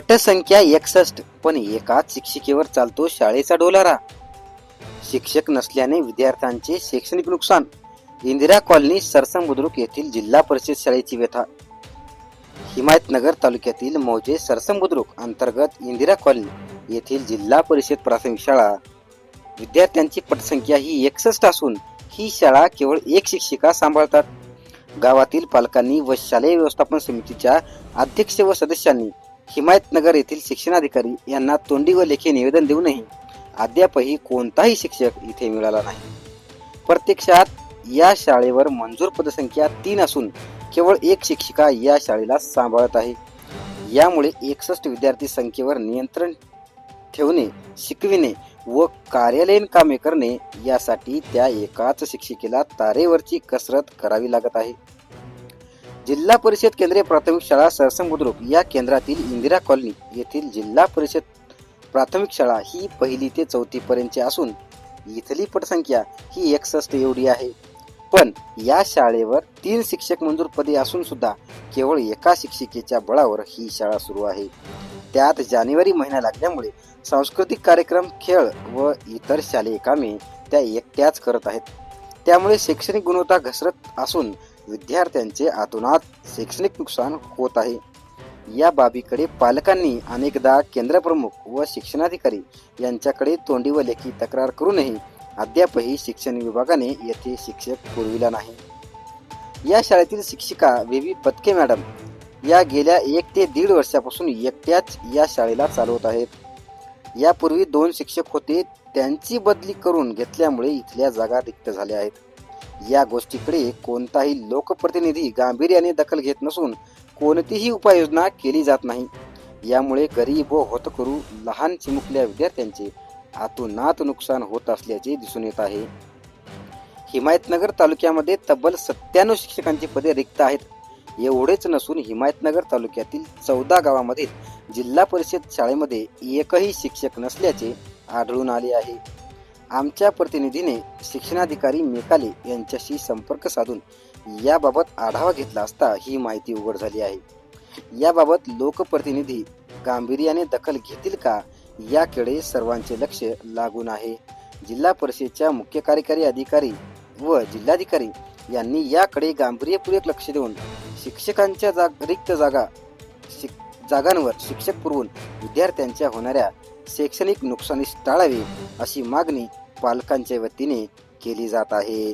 पटसंख्या एकसष्ट पण एकाच शिक्षिकेवर चालतो शाळेचा डोलारा. शिक्षक नसल्याने विद्यार्थ्यांचे शैक्षणिक नुकसान. इंदिरा कॉलनी सरसम बुद्रुक येथील जिल्हा परिषद शाळेची व्यथा हिमायतनगर तालुक्यातील मौजे सरसम बुद्रुक अंतर्गत इंदिरा कॉलनी येथील जिल्हा परिषद प्राथमिक शाळा. विद्यार्थ्यांची पटसंख्या ही एकसष्ट असून ही शाळा केवळ एक शिक्षिका सांभाळतात. गावातील पालकांनी व शालेय व्यवस्थापन समितीच्या अध्यक्ष व सदस्यांनी हिमायतनगर येथील शिक्षणाधिकारी यांना तोंडी व लेखी निवेदन देऊनही अद्यापही कोणताही शिक्षक इथे मिळाला नाही. प्रत्यक्षात या शाळेवर मंजूर पदसंख्या तीन असून केवळ एक शिक्षिका या शाळेला सांभाळत आहे. यामुळे एकसष्ट विद्यार्थी संख्येवर नियंत्रण ठेवणे शिकविणे व कार्यालयीन कामे करणे यासाठी त्या एकाच शिक्षिकेला तारेवरची कसरत करावी लागत आहे. जिल्हा परिषद केंद्रीय प्राथमिक शाळा सरसम बुद्रुक या केंद्रातील इंदिरा कॉलनी येथील जिल्हा परिषद प्राथमिक शाळा ही पहिली ते चौथी पर्यंतची असून इथली पटसंख्या ही एकसष्ट एवढी आहे. पण या शाळेवर तीन शिक्षक मंजूर पदे असून सुद्धा केवळ एका शिक्षिकेच्या बळावर ही शाळा सुरू आहे. त्यात जानेवारी महिना लागल्यामुळे सांस्कृतिक कार्यक्रम खेळ व इतर शालेय कामे त्या एकट्याच करत आहेत. त्यामुळे शैक्षणिक गुणवत्ता घसरत असून विद्यार्थ्यांचे आतोनात शैक्षणिक नुकसान होत आहे. या बाबीकडे पालकांनी अनेकदा केंद्रप्रमुख व शिक्षणाधिकारी यांच्याकडे तोंडी व लेखी तक्रार करूनही अद्यापही शिक्षण विभागाने येथे शिक्षक पुरविला नाही. या शाळेतील शिक्षिका व्ही पत्के मॅडम या गेल्या एक ते दीड वर्षापासून एकट्याच या शाळेला चालवत आहेत. यापूर्वी दोन शिक्षक होते त्यांची बदली करून घेतल्यामुळे इथल्या जागा रिक्त झाल्या आहेत. या गोष्टीकडे कोणताही लोकप्रतिनिधी गांभीर्याने दखल घेत नसून कोणतीही उपाययोजना केली जात नाही. यामुळे गरीब व होतकरू लहान चिमुकल्या विद्यार्थ्यांचे आतोनात नुकसान होत असल्याचे दिसून येत आहे. हिमायतनगर तालुक्यामध्ये तब्बल सत्त्याण्णव शिक्षकांची पदे रिक्त आहेत. एवढेच नसून हिमायतनगर तालुक्यातील चौदा गावामधील जिल्हा परिषद शाळेमध्ये एकही शिक्षक नसल्याचे आढळून आले आहे. आमच्या प्रतिनिधीने शिक्षणाधिकारी मेकाले यांच्याशी संपर्क साधून याबाबत आढावा घेतला असता ही माहिती उघड झाली आहे. याबाबत लोकप्रतिनिधी गांभीर्याने दखल घेतील का याकडे सर्वांचे लक्ष लागून आहे. जिल्हा परिषदेच्या मुख्य कार्यकारी अधिकारी व जिल्हाधिकारी यांनी याकडे गांभीर्यपूर्वक लक्ष देऊन शिक्षकांच्या जाग रिक्त जागा शिक जागांवर शिक्षक पुरवून विद्यार्थ्यांच्या होणाऱ्या शैक्षणिक नुकसानीस टाळावे अशी मागणी पालकांच्या वतीने केली जात आहे.